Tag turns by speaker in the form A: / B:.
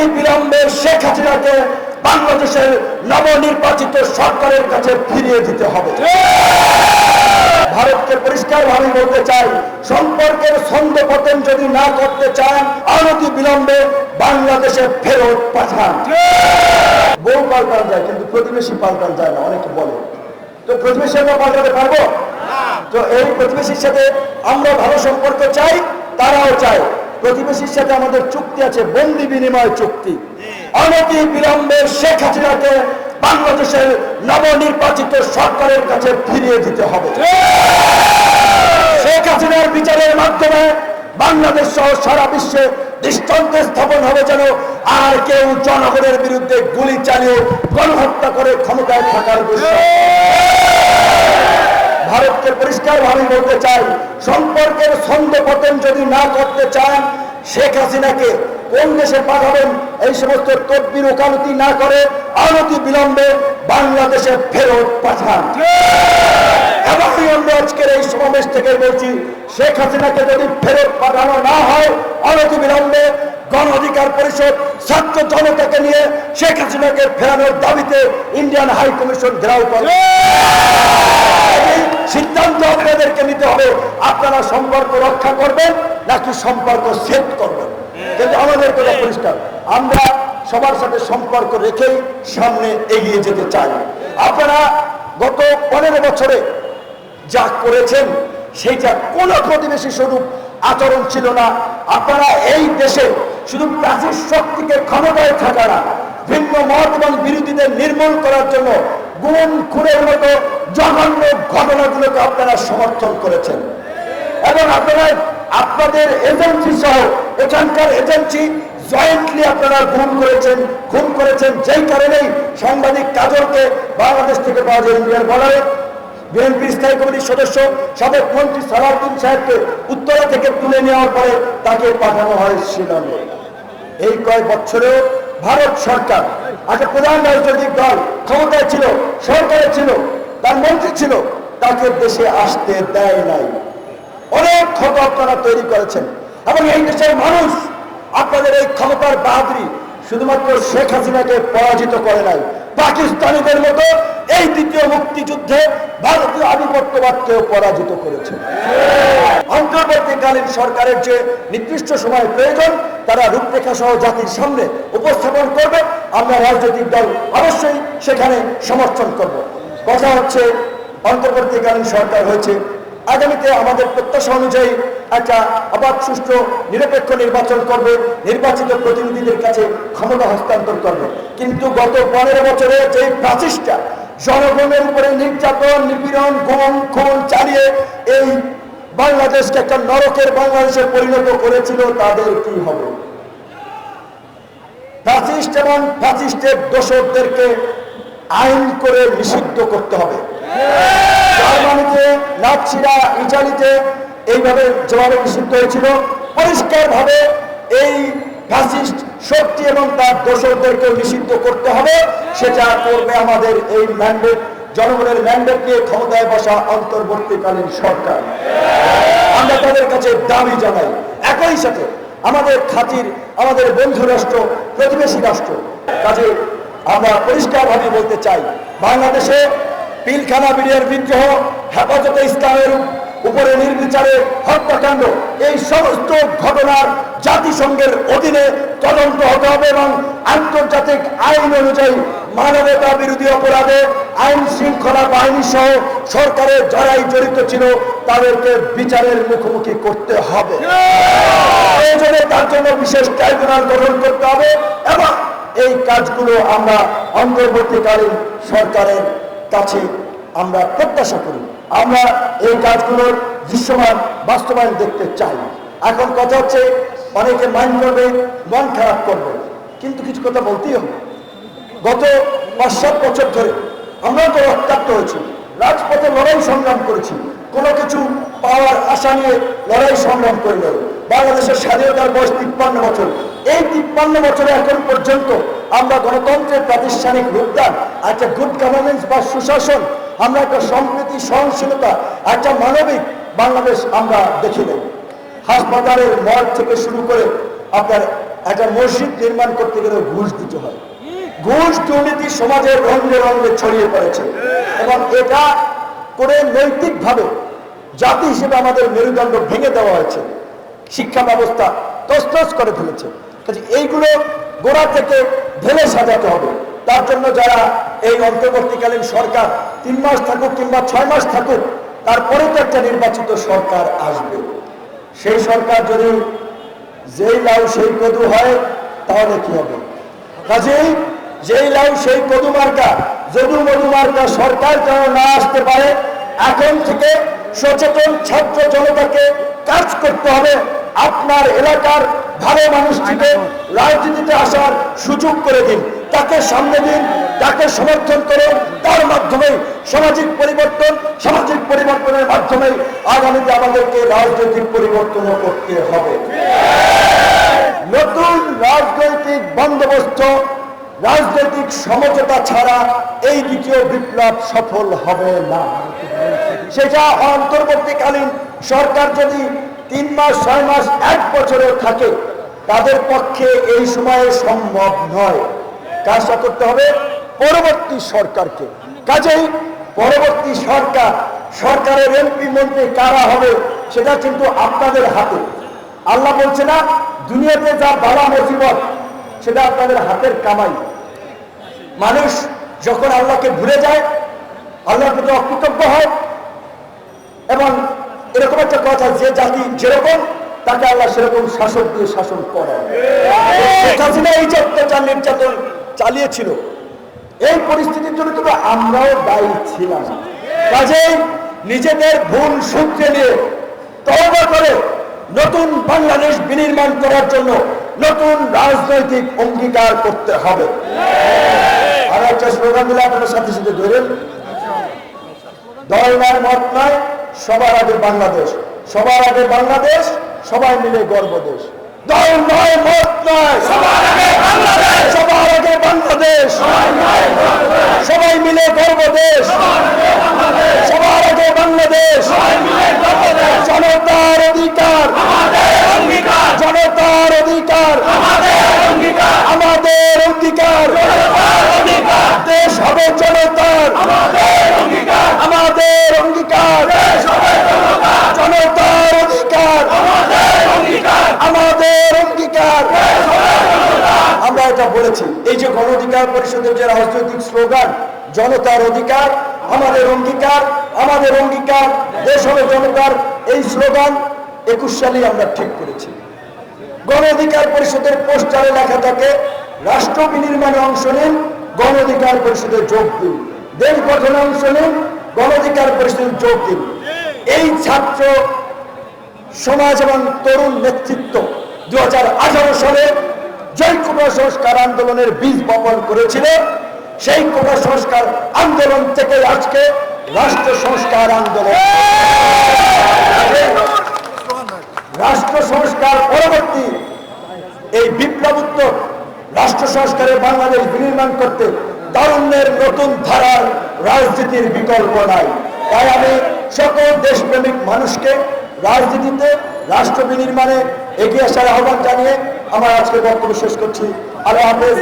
A: অনতি বিলম্বে শেখ হাসিনাকে বাংলাদেশের নবনির্বাচিত সরকারের কাছে ফিরিয়ে দিতে হবে। ভারতকে পরিষ্কার ভাবে বলতে চাই সম্পর্কের ছন্দ পতন যদি না করতে চান অনতি বিলম্বে বাংলাদেশে ফেরত পাঠান। বউ পাল্টানো যায় কিন্তু প্রতিবেশী পাল্টানো যায় না অনেকে বলে। তো প্রতিবেশী আমরা পাল্টাতে পারব? তো এই প্রতিবেশীর সাথে আমরা ভালো সম্পর্ক চাই তারাও চায়। প্রতিবেশীর সাথে আমাদের চুক্তি আছে, বন্দি বিনিময় চুক্তি। অনতি বিলম্বে শেখ হাসিনাকে বাংলাদেশের নবনির্বাচিত সরকারের কাছে ফিরিয়ে দিতে হবে। শেখ হাসিনার বিচারের মাধ্যমে বাংলাদেশ সহ সারা বিশ্বে দৃষ্টান্ত স্থাপন হবে যেন আর কেউ জনগণের বিরুদ্ধে গুলি চালিয়ে গণহত্যা করে ক্ষমতায় থাকার ভারতকে পরিষ্কার ভাবে বলতে চাই সম্পর্কের ছন্দ পতন যদি না করতে চান শেখ হাসিনাকে কোন দেশে পাঠাবেন? এই সমস্ত তদবির ওকালতি না করে অনতি বিলম্বে বাংলাদেশে ফেরত পাঠান। আমরা আজকের এই সমাবেশ থেকে বলছি, শেখ হাসিনাকে যদি ফেরত পাঠানো না হয়, অনতি বিলম্বে গণ অধিকার পরিষদ ছাত্র জনতাকে নিয়ে শেখ হাসিনাকে ফেরানোর দাবিতে ইন্ডিয়ান হাই কমিশন ঘেরাও করে। নিতে হবে। আপনারা সম্পর্ক রক্ষা করবেন নাকি সম্পর্ক সেট করবেন? কিন্তু আমাদের কথা পরিষ্কার, আমরা সবার সাথে সম্পর্ক রেখেই সামনে এগিয়ে যেতে চাই। আপনারা গত পনেরো বছরে যা করেছেন, সেইটা কোনো প্রতিবেশী স্বরূপ আচরণ ছিল না। আপনারা এই দেশে শুধু প্রাচীর শক্তিকে ক্ষমতায় থাকা না, ভিন্ন মত এবং বিরোধীদের নির্মূল করার জন্য গুণ খুনের মতো জঘন্য ঘটনাগুলোকে আপনারা সমর্থন করেছেন। এবং আপনারা আপনাদের এজেন্সি সহ এখানকার এজেন্সি জয়েন্টলি আপনারা খুন করেছেন খুন করেছেন। যেই কারণেই সাংবাদিক কাজলকে বাংলাদেশ থেকে পাওয়া যায় ইন্ডিয়ার বর্ডারে। বিএনপি স্থায়ী কমিটির সদস্য সাবেক মন্ত্রী সালাউদ্দিন সাহেবকে উত্তরা থেকে তুলে নেওয়ার পরে তাকে পাঠানো হয় শিলংয়ে এই কয়েক বছরেও ভারত সরকার একটা প্রধান রাজনৈতিক দল ক্ষমতায় ছিল, সরকারে ছিল তার মন্ত্রী ছিল, তাকে দেশে আসতে দেয় নাই। অনেক ক্ষত আপনারা তৈরি করেছেন। এবং এই দেশের মানুষ আপনাদের এই ক্ষমতার বাহাদুরি শুধুমাত্র শেখ হাসিনাকে পরাজিত করে নাই, পাকিস্তানিদের মতো এই দ্বিতীয় মুক্তিযুদ্ধে ভারতীয় আধিপত্যবাদকেও পরাজিত করেছে। অন্তর্বর্তীকালীন সরকারের যে নির্দিষ্ট সময় প্রয়োজন, তারা রূপরেখা সহ জাতির সামনে উপস্থাপন করবে। আমরা রাজনৈতিক দল অবশ্যই সেখানে সমর্থন করব। কথা হচ্ছে, অন্তর্বর্তীকালীন সরকার হয়েছে। আগামীতে আমাদের প্রত্যাশা অনুযায়ী একটা অবাধ সুষ্ঠু নিরপেক্ষ নির্বাচন করবে, নির্বাচিত প্রতিনিধিদের কাছে ক্ষমতা হস্তান্তর করবে। কিন্তু গত পনেরো বছরে যে প্রাচীসটা জনগণের উপরে নির্যাতন, নিপীড়ন, গুম, খুন চালিয়ে এই বাংলাদেশকে একটা নরকের বাংলাদেশে পরিণত করেছিল, তাদের কি হবে? ফ্যাসিস্ট এবং ফ্যাসিস্টের দোষকদেরকে আইন করে নিষিদ্ধ করতে হবে। জার্মানিতে, নাৎসিরা, ইটালিতে এইভাবে যেভাবে নিষিদ্ধ হয়েছিল। পরিষ্কারভাবে এই ফ্যাসিস্ট শক্তি এবং তার দোষকদেরকে নিষিদ্ধ করতে হবে। সেটা করবে আমাদের এই ম্যান্ডেট, জনগণের ম্যান্ডেট নিয়ে ক্ষমতায় বসা অন্তর্বর্তীকালীন সরকার। আমরা তাদের কাছে দাবি জানাই, একই সাথে আমাদের খাতির, আমাদের বন্ধু রাষ্ট্র প্রতিবেশী রাষ্ট্র, কাজে আমরা পরিষ্কারভাবে বলতে চাই বাংলাদেশে পিলখানা বিডিয়ার বিদ্রোহ হেফাজতে ইসলামের উপরে নির্বিচারে হত্যাকাণ্ড এই সমস্ত ঘটনার জাতিসংঘের অধীনে তদন্ত হতে হবে এবং আন্তর্জাতিক আইন অনুযায়ী মানবতা বিরোধী অপরাধে আইন শৃঙ্খলা বাহিনী সহ সরকারের যারাই জড়িত ছিল তাদেরকে বিচারের মুখোমুখি করতে হবে। প্রয়োজনে তার জন্য বিশেষ ট্রাইব্যুনাল গঠন করতে হবে এবং এই কাজগুলো আমরা অন্তর্বর্তীকালীন সরকারের কাছে আমরা প্রত্যাশা করি। আমরা এই কাজগুলোর দৃশ্যমান বাস্তবায়ন দেখতে চাই। এখন কথা হচ্ছে, অনেকে মাইন্ড করবে, মন খারাপ করবে। কিন্তু কিছু কথা বলতেই হবে। গত পাঁচ সাত বছর ধরে আমরা তো রক্তাক্ত হয়েছি। রাজপথে লড়াই সংগ্রাম করেছি। কোনো কিছু পাওয়ার আশা নিয়ে লড়াই সংগ্রাম করে বাংলাদেশের স্বাধীনতার বয়স তিপ্পান্ন বছর। এই তিপ্পান্ন বছরে এখন পর্যন্ত আমরা গণতন্ত্রের প্রাতিষ্ঠানিক রূপদান, একটা গুড গভর্নেন্স বা সুশাসন, আমরা একটা সম্প্রীতি, সহনশীলতা, একটা মানবিক বাংলাদেশ আমরা দেখি নেই হাসপাতালের মর্গ থেকে শুরু করে আপনার একটা মসজিদ নির্মাণ করতে গেলে ঘুষ দিতে হয়। ঘুষ দুর্নীতি সমাজের রঙে রঙে ছড়িয়ে পড়েছে। এবং এটা করে নৈতিকভাবে জাতি হিসেবে আমাদের মেরুদণ্ড ভেঙে দেওয়া হয়েছে। শিক্ষা ব্যবস্থা তস্তস করে ফেলেছে। কাজে এইগুলো গোড়া থেকে ঢেলে সাজাতে হবে। তার জন্য যারা এই অন্তর্বর্তীকালীন সরকার তিন মাস থাকুক কিংবা ছয় মাস থাকুক তারপরে তো একটা নির্বাচিত সরকার আসবে। সেই সরকার যদি যেই লাউ সেই কদু হয়, তাহলে কি হবে? কাজেই যেই লাউ সেই কদু মার্কা, যদু মধু মার্কা সরকার যেন না আসতে পারে, এখন থেকে সচেতন ছাত্র জনতাকে কাজ করতে হবে। আপনার এলাকার ভালো মানুষটিকে রাজনীতিতে আসার সুযোগ করে দিন। তাকে সামনে দিন তাকে সমর্থন করুন। তার মাধ্যমে সামাজিক পরিবর্তন সামাজিক পরিবর্তনের মাধ্যমে আগামীতে আমাদেরকে রাজনৈতিক পরিবর্তনও করতে হবে। নতুন রাজনৈতিক বন্দোবস্ত রাজনৈতিক সমঝোতা ছাড়া এই দ্বিতীয় বিপ্লব সফল হবে না। সেটা অন্তর্বর্তীকালীন সরকার যদি তিন মাস, ছয় মাস, এক বছরেও থাকে। তাদের পক্ষে এই সময়ে সম্ভব নয়। কাজটা করতে হবে? পরবর্তী সরকারকে। কাজেই পরবর্তী সরকার, সরকারের এমপি মন্ত্রী কারা হবে, সেটা কিন্তু আপনাদের হাতে। আল্লাহ বলছে না, দুনিয়াতে যা বালা মুসিবত, সেটা আপনাদের হাতের কামাই। মানুষ যখন আল্লাহকে ভুলে যায়, আল্লাহর প্রতি অকৃতজ্ঞ হয়, এবং এরকম একটা কথা যে জাতি যেরকম, তাকে আল্লাহ সেরকম শাসক দিয়ে শাসন করে। হাসিনা এই অত্যাচার নির্যাতন চালিয়েছিল। এই পরিস্থিতির জন্য কিন্তু আমরাও দায়ী ছিলাম। কাজেই নিজেদের ভুল সূত্রে নিয়ে তওবা করে নতুন বাংলাদেশ বিনির্মাণ করার জন্য নতুন রাজনৈতিক অঙ্গীকার করতে হবে। আর একটা স্লোগান দিলে আপনার সাথে সাথে ধরেন। দল নয় মত নয় সবার আগে বাংলাদেশ সবার আগে বাংলাদেশ সবাই মিলে গর্ব দেশ। দল নয় মত নয়। সবার আগে বাংলাদেশ। সবার আগে বাংলাদেশ। সবাই মিলে গর্ব দেশ। সবার আগে বাংলাদেশ। জনতার অধিকার। জনতার অধিকার। আমাদের অঙ্গীকার। দেশ হবে জনতার আমাদের অঙ্গীকার জনতার অধিকার আমাদের অঙ্গীকার বলেছি এই যে গণ অধিকার পরিষদের যে রাজনৈতিক স্লোগান, জনতার অধিকার, আমাদের অঙ্গীকার আমাদের অঙ্গীকার, দেশ হবে জনতার, এই স্লোগান একুশ সালে আমরা ঠিক করেছি। গণ অধিকার পরিষদের পোস্টারে লেখা থাকে, রাষ্ট্র বিনির্মাণে অংশ নিন গণ অধিকার পরিষদে যোগ দিন। দেশ গঠনে অংশ নিন গণ অধিকার পরিষদে যোগ দিন। এই ছাত্র সমাজ এবং তরুণ নেতৃত্ব দু হাজার আঠারো সালে কোটা আন্দোলনের বীজ বপন করেছিল। সেই কোটা আন্দোলন থেকে আজকে রাষ্ট্র সংস্কার আন্দোলন। রাষ্ট্র সংস্কার পরবর্তী এই বিপ্লবোত্তর রাষ্ট্র সংস্কারে বাংলাদেশ বিনির্মাণ করতে তারুণ্যের নতুন ধারার রাজনীতির বিকল্প নাই। তাই আমি সকল দেশপ্রেমিক মানুষকে রাজনীতিতে, রাষ্ট্র বিনির্মাণে এগিয়ে আসার আহ্বান জানিয়ে আমার আজকে বক্তব্য শেষ করছি। আল্লাহ হাফেজ।